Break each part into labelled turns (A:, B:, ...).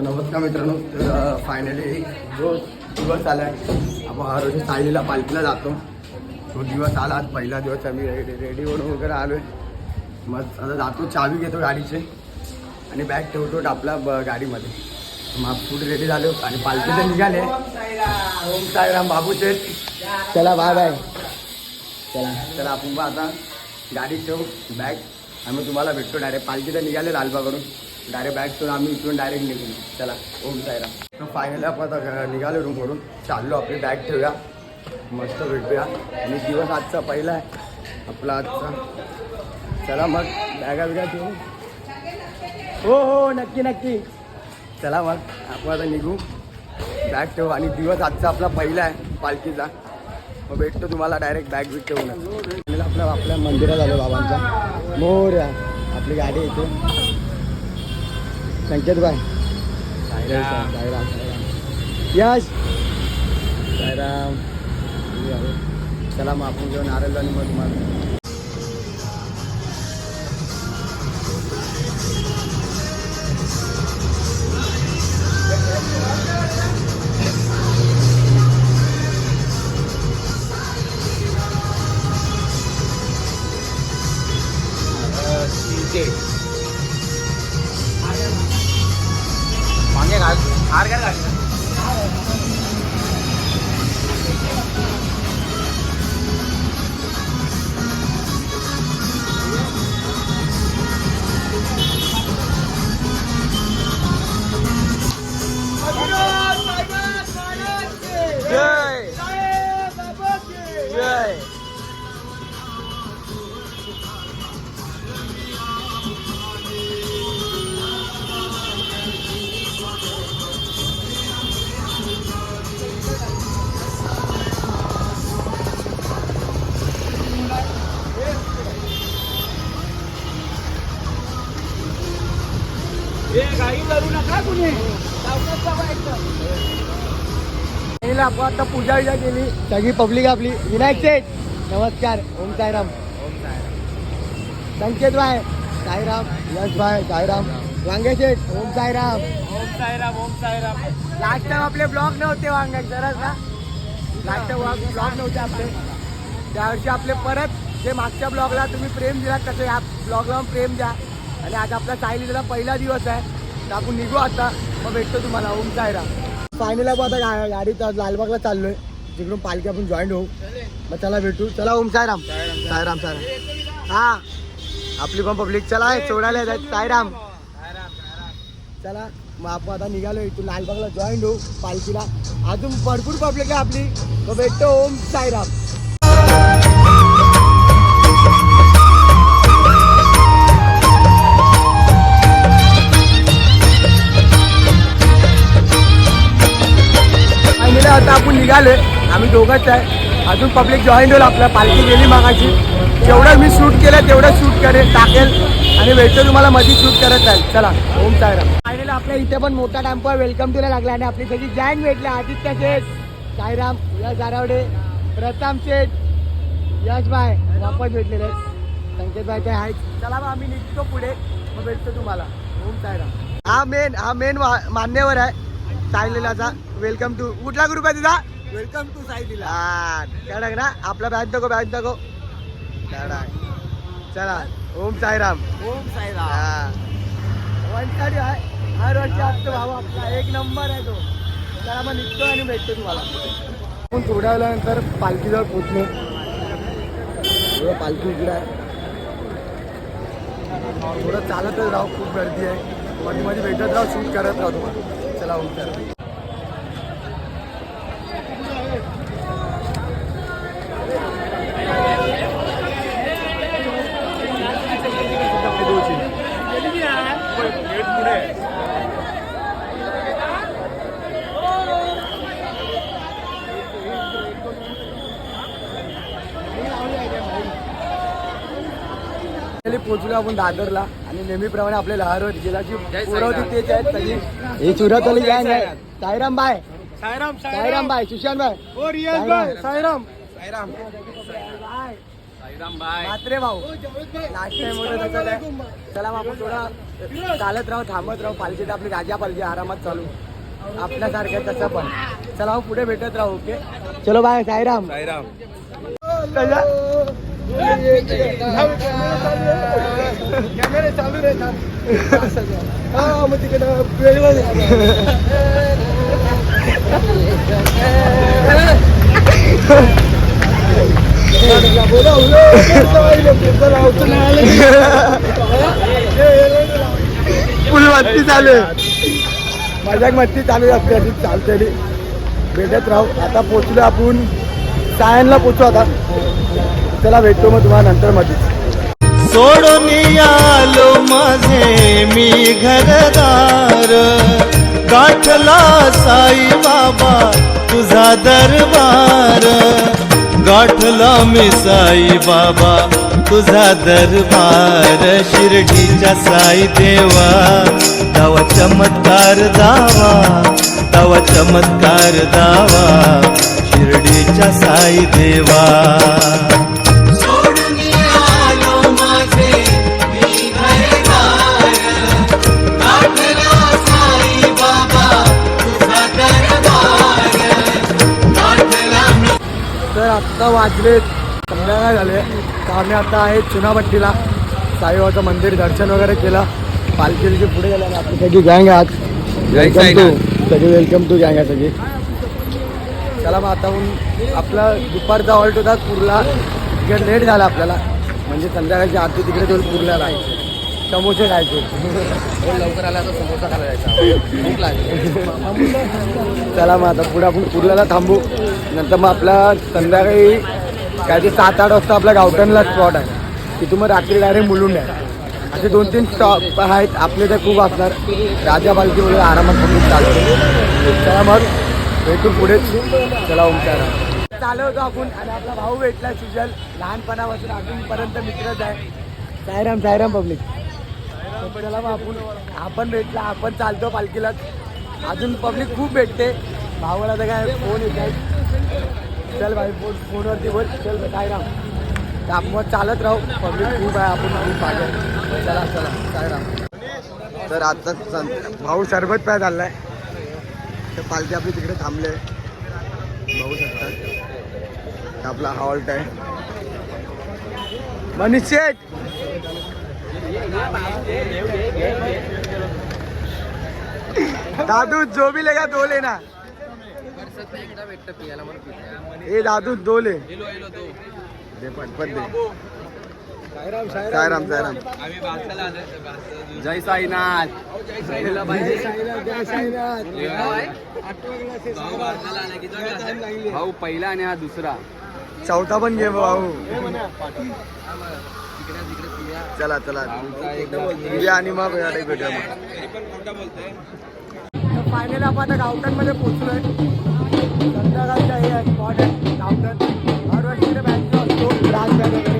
A: तर नमस्कार मित्रांनो. तर फायनली जो दिवस आला आहे आपण हा रोज सायलीला पालखीला जातो. तो दिवस आला आज पहिला दिवस आम्ही रेडी रेडी होऊन वगैरे आलो आहे मग आता जातो चावी घेतो गाडीचे आणि बॅग ठेवतो टापला ब गाडीमध्ये. मग फूड रेडी झालो आणि पालखीचे निघाले. ओम साईराम बाबूचे. चला बाय बाय चला चला आपण बा आता गाडी ठेवू बॅग आम्ही तुम्हाला भेटतो. डायरेक्ट पालखीचं निघाले लालबाकडून डायरेक्ट बॅग ठेवून आम्ही इथून डायरेक्ट निघून. चला ओम साईराम. तर फायनली आपण आता निघालो रूमवरून चाललो आपली बॅग ठेवूया. मस्त भेटूया. आणि दिवस आजचा पहिला आहे. आपला आजचा. चला मग बॅगा बिगा ठेवू. हो हो नक्की नक्की. चला मग आपण आता निघू. बॅग ठेवू. आणि दिवस आजचा आपला पहिला आहे पालखीचा. मग भेटतो तुम्हाला डायरेक्ट बॅग बिग ठेवून. आपल्या आपल्या मंदिरात आलो बाबांचा. मोर आपली गाडी येते संकेत बाय साईराम साईराम यश साईराम चला मग आपण घेऊन नारळ आणि मग तुम्हाला
B: घाल हार नका कुणी.
A: पहिला आपण आता पूजा विजा केली सगळी पब्लिक आपली. विनायक नमस्कार. ओम साईराम. संकेत भाई. साईराम. यश भाई. साईराम. वांगे शेठ. ओम साईराम.
B: ओम साईराम ओम साईराम.
A: लास्ट टाइम आपले ब्लॉग नव्हते वांगे जरा ना? लास्ट टाइम ब्लॉग नव्हते आपले. त्यावर्षी आपले परत जे मागच्या ब्लॉगला तुम्ही प्रेम दिला तसे या ब्लॉगला प्रेम द्या. आणि आज आपला सायलीचा पहिला दिवस आहे. तर आपण निघू आता. मग भेटतो तुम्हाला. ओम साईराम. फायनल आपण आता गा- गाडीत लालबागला चाललोय. तिकडून पालखी आपण जॉईन होऊ. मग त्याला भेटू. चला ओम साईराम. साईराम सायराम हा. आपली पण पब्लिक चला सोडायला येतात. साईराम. चला मग आपण आता निघालो इथून लालबागला जॉईन होऊ पालखीला. अजून भरपूर पब्लिक आहे आपली. मग भेटतो ओम सायराम आता आपण निघालोय आम्ही दोघंच आहे. अजून पब्लिक जॉईन होईल आपल्या पालखी गेली मागाची जेवढं मी शूट केलं तेवढं शूट करेल टाकेल. आणि भेटतो तुम्हाला मध्ये शूट करत जाईल चला ओम सायराम फायनली आपल्या इथे पण मोठा टेम्पो वेलकम तुला लागला आणि आपली सगळी जॅन भेटले. आदित्य शेठ साईराम यश जारावडे प्रताप शेठ यश बाय वापस भेटलेले संकेत बाय काय आहेत? चला मग आम्ही निघतो पुढे. मग भेटतो तुम्हाला. ओम सायराम हा मेन हा मेन मान्यवर आहे. सायलीलाचा वेलकम टू कुठला ग्रुप आहे तुझा
B: वेलकम टू साईलीला
A: हा कडक ना. आपला बॅच दाखव बॅच दाखव. कडक चला ओम साईराम.
B: ओम साईराम.
A: हा. वनसाठी आहे हर वर्षी असतो भाऊ आपला. एक नंबर आहे तो. चला मग निघतो आणि भेटतो तुम्हाला. आपण थोड्या वेळानंतर पालखीजवळ पोचलो पालखी इकडे आहे. थोडं चालतच राहू. खूप गर्दी आहे. मध्ये मध्ये भेटत राहू शूट करत राहू तुम्हाला. साईराम खाली पोहोचलो आपण दादरला आणि नेहमीप्रमाणे आपल्या लहारवर जिल्ह्याची पोरं होती तेच आहेत. सगळी ही सुरतवाली गँग आहे Sairam bye
B: Sairam
A: Sairam. Bye Sushant bye
B: ओ रियाज
A: साईराम।
B: भाई
A: साईराम।
B: साईराम
A: बाय म्हात्रे भाऊ। लास्ट टाइम होतं तसं चला मग आपण थोडा चालत राहू थांबत राहू. पालखी तर आपली राजा पालखी आरामात चालू. आपल्यासारखं तसं पण. चला हो पुढे भेटत राहू ओके चलो बाय साईराम.
B: साईराम.
A: कॅमेरे चालू राहतात हा मग तिकडे वेगळं फुल मस्ती चालू आहे मजाक मस्ती चालू असते अशी चालतेली भेटत राहू. आता पोचलो आपण सायनला पोचू आता. चला भेटतो मग तुम्हाला नंतर मध्ये
C: सोडून आलो माझे मी घरदार. गाठला साई बाबा तुझा दरबार. गाठला मी साई बाबा तुझा दरबार. शिर्डीच्या साई देवा तवा चमत्कार दावा तवा चमत्कार दावा. शिर्डीच्या साई देवा.
A: तर आत्ता वाजले संध्याकाळ झाले. तर आम्ही आता आहे चुनाभट्टीला. साईबाबाचं मंदिर दर्शन वगैरे केलं. पालखी पुढे गेल्या आपली सगळी गँग आज वेलकम टू सगळी वेलकम टू गँग आहे सगळी. चला मग आता आपला दुपारचा हॉल्ट होता कुर्ला तिकडे लेट झाला आपल्याला. म्हणजे संध्याकाळची आरती तिकडे दोन कुर्ल्याला आहे. समोसे खायचे.
B: लवकर आला तर समोसा खायला जायचा. भूक लागली.
A: चला मग आता पुढे आपण कुर्ल्याला थांबू. नंतर मग आपला संध्याकाळी काय ते सात आठ वाजता आपला गावठणला स्पॉट आहे. तिथून मग रात्री डायरेक्ट मुलुंड आहे असे दोन तीन स्टॉप आहेत. आपले तर खूप असणार. राजा पालखी वगैरे आरामात खूप चालते चला मग. भेटू पुढे. चला ओमकार चालू होतो आपण. आणि आपला भाऊ भेटला सुजल. लहानपणापासून अजूनपर्यंत मित्रच आहे. सायराम सायराम पब्लिक चला मग आपण आपण भेटला आपण चालतो पालखीला. अजून पब्लिक खूप भेटते. भावाला तर काय फोन येत आहे चल भाई फोन फोनवरती बोल. चल काय राम. तर आपण चालत राहू. पब्लिक खूप आहे आपण खूप पाहिजे. चला चला काय राम. तर आता भाऊ सरबत चालला आहे तर पालखी आपली तिकडे थांबले. बघू शकतात. आपला हॉल्ट आहे मनीष शेठ! दादू जो भी लेगा दो लेना। ए दादू दो ले। दे पटपट दे। सायराम सायराम
B: जय साईनाथ। भाऊ पहिला आणि हा दुसरा.
A: चौथा पण घे भाऊ. चला चला. उद्या आणि मग याला भेटूया मग. फायनल आपण आता गावठणमध्ये पोहोचलोय. संध्याकाळचा हे स्पॉट आहे गावठण हरवर्षी बँक असतो. राज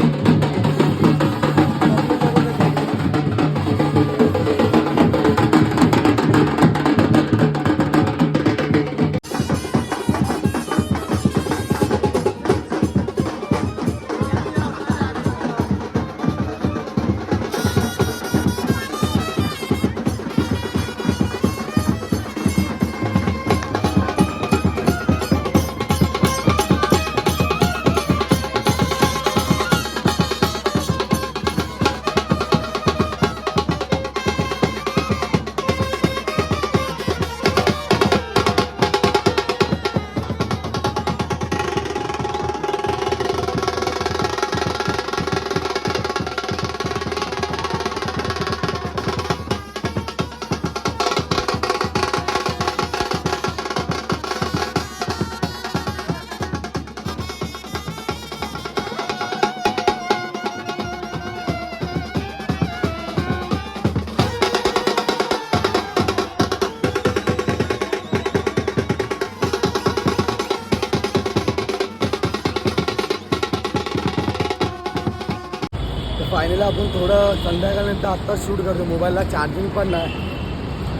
A: फायनली आपण थोडं संध्याकाळनंतर आत्ता शूट करतो. मोबाईलला चार्जिंग पण नाही.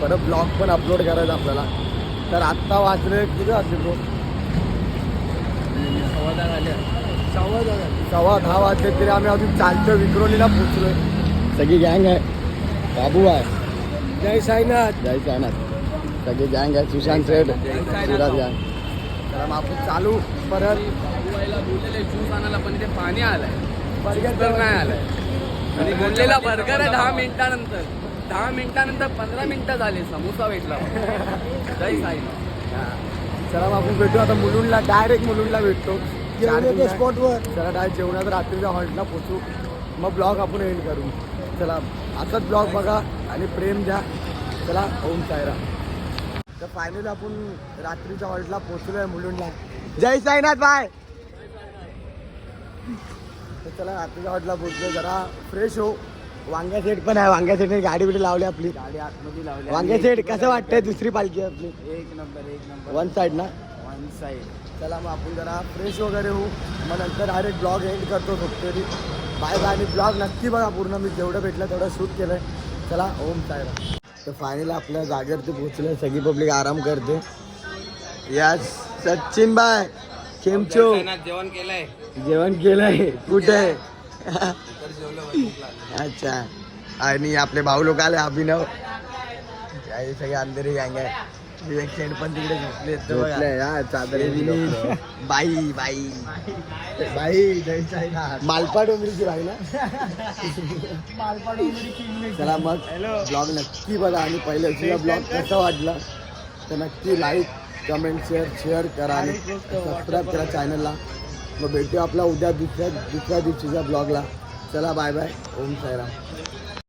A: परत ब्लॉग पण अपलोड करायचा आपल्याला. तर आत्ता वाजले किती वाजले तो सव्वा दहा सव्वा दहा वाजले तरी आम्ही अजून चालतो विक्रोलीला पोचलोय सगळी गँग आहे. बाबू आहे. जय साईनाथ. जय साईनाथ. सगळे गँग आहे. सुशांत सेठ सुराज गँग तर आपण चालू. परत
B: बाबूबाईला बोललेले ज्यूस आणायला पण ते पाणी आलंय. बर्गर नाही. आलंय. आणि बोललेला बर्गर आहे दहा मिनिटानंतर. दहा मिनिटानंतर पंधरा मिनिटं झाले समोसा भेटला. जय साई
A: चला मग आपण भेटू आता मुलुंडला डायरेक्ट मुलुंडला भेटतो. जेवणाच्या स्पॉटवर चला डायरेक्ट जेवणात रात्रीच्या हॉल्टला पोचू. मग ब्लॉग आपण एंड करू. चला असाच ब्लॉग बघा आणि प्रेम द्या. चला ओम सायरा तर फायनली आपण रात्रीच्या हॉल्टला पोचलोय मुलुंडला. जय साईनाथ बाय तर चला रात्रीच्या हॉल्टला पोचलो जरा फ्रेश हो वांग्या सेट पण आहे. वांग्या सेटने गाडी बिडी लावली आपली.
B: गाडी आतमध्ये लावली
A: वांगे सेट कसं वाटतंय दुसरी पालखी आहे आपली?
B: एक नंबर एक नंबर
A: वन साइड ना?
B: वन साईड
A: चला मग आपण जरा फ्रेश वगैरे होऊ. मग नंतर डायरेक्ट ब्लॉग एंड करतो फक्तरी बाय बाय. आणि ब्लॉग नक्की बघा पूर्ण. मी जेवढं भेटलं तेवढं शूट केलंय. चला ओम सायरा तर फायनली आपल्या जागेवरती पोहोचलं सगळी पब्लिक आराम करते. यस सचिन बाय केमचो
B: जेवण केलंय.
A: जेवण केलंय. कुठे अच्छा. आणि आपले भाऊ लोक आले अभिनव. हे सगळे अंधेरी गँग आहे. विवेक सेठ पण तिकडे झोपले झोपले हा चादर बाई बाई. बाई मालपा डोंगरीची बाई ना? चला मग ब्लॉग नक्की बघा. आणि पहिल्या ब्लॉग कसा वाटला तर नक्की लाईक कमेंट शेअर शेअर करा आणि सबस्क्राईब करा चॅनलला मग भेटू आपला उद्या दुसऱ्या दुसऱ्या दिवशीच्या ब्लॉगला चला बाय बाय ओम साईराम.